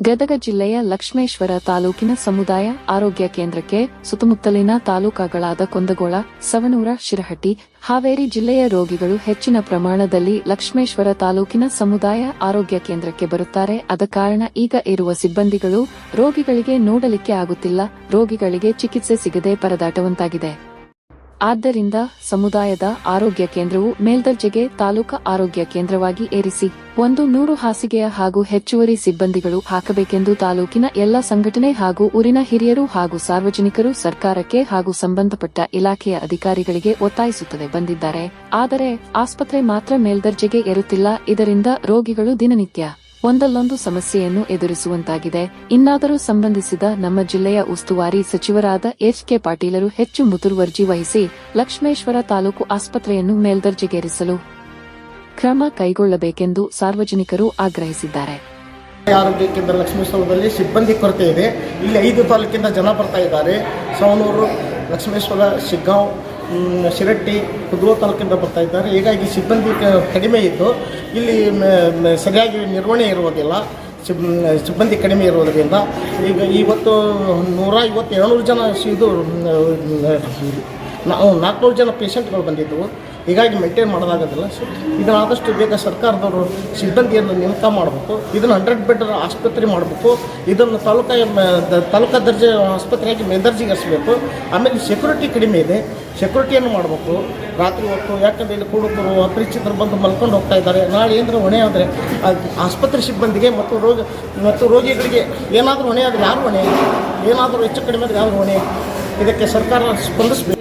ಗದಗ ಜಿಲ್ಲೆಯ ಲಕ್ಷ್ಮೇಶ್ವರ ತಾಲೂಕಿನ ಸಮುದಾಯ ಆರೋಗ್ಯ ಕೇಂದ್ರಕ್ಕೆ ಸುತ್ತಮುತ್ತಲಿನ ತಾಲೂಕಾಗಳಾದ ಕೊಂದಗೋಳ ಸವನೂರ ಶಿರಹಟ್ಟಿ, ಹಾವೇರಿ ಜಿಲ್ಲೆಯ ರೋಗಿಗಳು ಹೆಚ್ಚಿನ ಪ್ರಮಾಣದಲ್ಲಿ ಲಕ್ಷ್ಮೇಶ್ವರ ತಾಲೂಕಿನ ಸಮುದಾಯ ಆರೋಗ್ಯ ಕೇಂದ್ರಕ್ಕೆ ಬರುತ್ತಾರೆ. ಅದ ಕಾರಣ ಈಗ ಇರುವ ಸಿಬ್ಬಂದಿಗಳು ರೋಗಿಗಳಿಗೆ ನೋಡಲಿಕ್ಕೆ ಆಗುತ್ತಿಲ್ಲ. ರೋಗಿಗಳಿಗೆ ಚಿಕಿತ್ಸೆ ಸಿಗದೆ ಪರದಾಟವಂತಾಗಿದೆ. ಆದ್ದರಿಂದ ಸಮುದಾಯದ ಆರೋಗ್ಯ ಕೇಂದ್ರವು ಮೇಲ್ದರ್ಜೆಗೆ ತಾಲೂಕಾ ಆರೋಗ್ಯ ಕೇಂದ್ರವಾಗಿ ಏರಿಸಿ ಒಂದು ನೂರು ಹಾಸಿಗೆಯ ಹಾಗೂ ಹೆಚ್ಚುವರಿ ಸಿಬ್ಬಂದಿಗಳು ಹಾಕಬೇಕೆಂದು ತಾಲೂಕಿನ ಎಲ್ಲ ಸಂಘಟನೆ ಹಾಗೂ ಊರಿನ ಹಿರಿಯರು ಹಾಗೂ ಸಾರ್ವಜನಿಕರು ಸರ್ಕಾರಕ್ಕೆ ಹಾಗೂ ಸಂಬಂಧಪಟ್ಟ ಇಲಾಖೆಯ ಅಧಿಕಾರಿಗಳಿಗೆ ಒತ್ತಾಯಿಸುತ್ತದೆ ಬಂದಿದ್ದಾರೆ. ಆದರೆ ಆಸ್ಪತ್ರೆ ಮಾತ್ರ ಮೇಲ್ದರ್ಜೆಗೆ ಏರುತ್ತಿಲ್ಲ. ಇದರಿಂದ ರೋಗಿಗಳು ದಿನನಿತ್ಯ ಒಂದಲ್ಲೊಂದು ಸಮಸ್ಯೆಯನ್ನು ಎದುರಿಸುವಂತಾಗಿದೆ. ಇನ್ನಾದರೂ ಸಂಬಂಧಿಸಿದ ನಮ್ಮ ಜಿಲ್ಲೆಯ ಉಸ್ತುವಾರಿ ಸಚಿವರಾದ ಎಚ್ ಕೆ ಪಾಟೀಲರು ಹೆಚ್ಚು ಮುತುವರ್ಜಿ ವಹಿಸಿ ಲಕ್ಷ್ಮೇಶ್ವರ ತಾಲೂಕು ಆಸ್ಪತ್ರೆಯನ್ನು ಮೇಲ್ದರ್ಜೆಗೇರಿಸಲು ಕ್ರಮ ಕೈಗೊಳ್ಳಬೇಕೆಂದು ಸಾರ್ವಜನಿಕರು ಆಗ್ರಹಿಸಿದ್ದಾರೆ. ಆರೋಗ್ಯ ಕೇಂದ್ರ ಲಕ್ಷ್ಮೇಶ್ವರದಲ್ಲಿ ಸಿಬ್ಬಂದಿ ಕೊರತೆ ಇದೆ. ಇಲ್ಲಿ ಐದು ತಾಲೂಕಿನ ಜನ ಬರ್ತಾ ಇದ್ದಾರೆ. ಸವಣೂರು ಲಕ್ಷ್ಮೇಶ್ವರ, ಶಿಗ್ಗಾಂವ್ ಶಿರಟ್ಟಿ ಕುದ್ರೋ ತಾಲೂಕಿಂದ ಬರ್ತಾ ಇದ್ದಾರೆ. ಹೀಗಾಗಿ ಸಿಬ್ಬಂದಿ ಕಡಿಮೆ ಇದ್ದು ಇಲ್ಲಿ ಸರಿಯಾಗಿ ನಿರ್ವಹಣೆ ಇರುವುದಿಲ್ಲ. ಸಿಬ್ ಸಿಬ್ಬಂದಿ ಕಡಿಮೆ ಇರುವುದರಿಂದ ಈಗ ಇವತ್ತು ನೂರ ಇವತ್ತು ಏಳ್ನೂರು ಜನ ಇದು ನಾವು ನಾಲ್ಕುನೂರು ಜನ ಪೇಷಂಟ್ಗಳು ಬಂದಿದ್ದವು. ಹೀಗಾಗಿ ಮೇಂಟೈನ್ ಮಾಡೋದಾಗೋದಿಲ್ಲ. ಸೊ ಇದನ್ನು ಆದಷ್ಟು ಬೇಗ ಸರ್ಕಾರದವರು ಸಿಬ್ಬಂದಿಯನ್ನು ನೇಮಕ ಮಾಡಬೇಕು. ಇದನ್ನು ಹಂಡ್ರೆಡ್ ಬೆಡ್ ಆಸ್ಪತ್ರೆ ಮಾಡಬೇಕು. ಇದನ್ನು ತಾಲೂಕಾ ತಾಲೂಕಾ ದರ್ಜೆ ಆಸ್ಪತ್ರೆಯಾಗಿ ಮೇಲ್ದರ್ಜೆಗೇರಿಸಬೇಕು. ಆಮೇಲೆ ಸೆಕ್ಯೂರಿಟಿ ಕಡಿಮೆ ಇದೆ. ಸೆಕ್ಯೂರಿಟಿಯನ್ನು ಮಾಡಬೇಕು. ರಾತ್ರಿ ಹೊತ್ತು ಯಾಕಂದರೆ ಇಲ್ಲಿ ಕುಡುಕರು, ಅಪರಿಚಿತರು ಬಂದು ಮಲ್ಕೊಂಡು ಹೋಗ್ತಾ ಇದ್ದಾರೆ. ನಾಳೆ ಏನಾದರೂ ಹೊಣೆ ಆದರೆ ಆಸ್ಪತ್ರೆ ಸಿಬ್ಬಂದಿಗೆ ಮತ್ತು ರೋಗ, ಮತ್ತು ರೋಗಿಗಳಿಗೆ ಏನಾದರೂ ಹೊಣೆ ಆದರೆ ಯಾರು ಹೊಣೆ? ಏನಾದರೂ ಹೆಚ್ಚು ಕಡಿಮೆ ಆದರೆ ಯಾರು ಹೊಣೆ? ಇದಕ್ಕೆ ಸರ್ಕಾರ ಸ್ಪಂದಿಸಬೇಕು.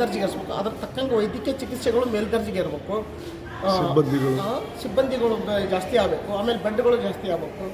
ಇದನ್ನು ಮೇಲ್ದರ್ಜೆಗೇರಿಸಬೇಕು ಅದ್ರ ತಕ್ಕಂಗೆ ವೈದ್ಯಕೀಯ ಚಿಕಿತ್ಸೆಗಳು ಮೇಲ್ದರ್ಜೆಗೆ ಇರಬೇಕು. ಸಿಬ್ಬಂದಿಗಳು. ಬ- ಜಾಸ್ತಿ ಆಗಬೇಕು. ಆಮೇಲೆ ಬೆಡ್ಗಳು ಜಾಸ್ತಿ ಆಗಬೇಕು.